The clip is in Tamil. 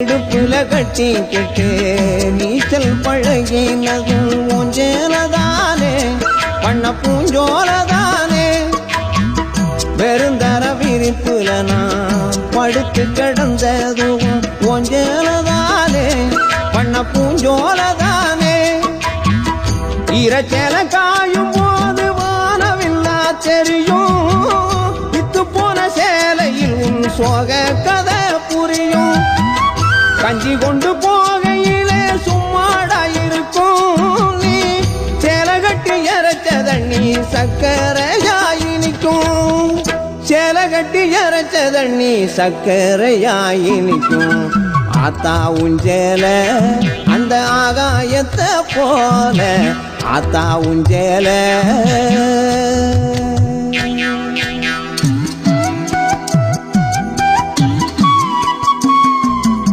இடுப்புல கட்டிக்கிட்டு நீச்சல் பழகினதும் ஊஞ்சேலதானே பண்ண பூஞ்சோலதானே. வெறுந்தர விரிப்புல நான் படுத்து கிடந்ததும் ஊஞ்சேலதானே பண்ண பூஞ்சோலதானே. ஈரச்சேல காயும் போது வானவில்லா தெரியும் வித்து போன சேலையில் உன் சோக கதை கஞ்சி கொண்டு போகையிலே சும்மாடா இருக்கும். நீ சேலகட்டி இறைச்ச தண்ணி சக்கரையாயி நிற்கும் இறைச்ச தண்ணி சக்கரையாயி ஆத்தா உஞ்சேல அந்த ஆகாயத்தை போல. ஆத்தா உஞ்சேல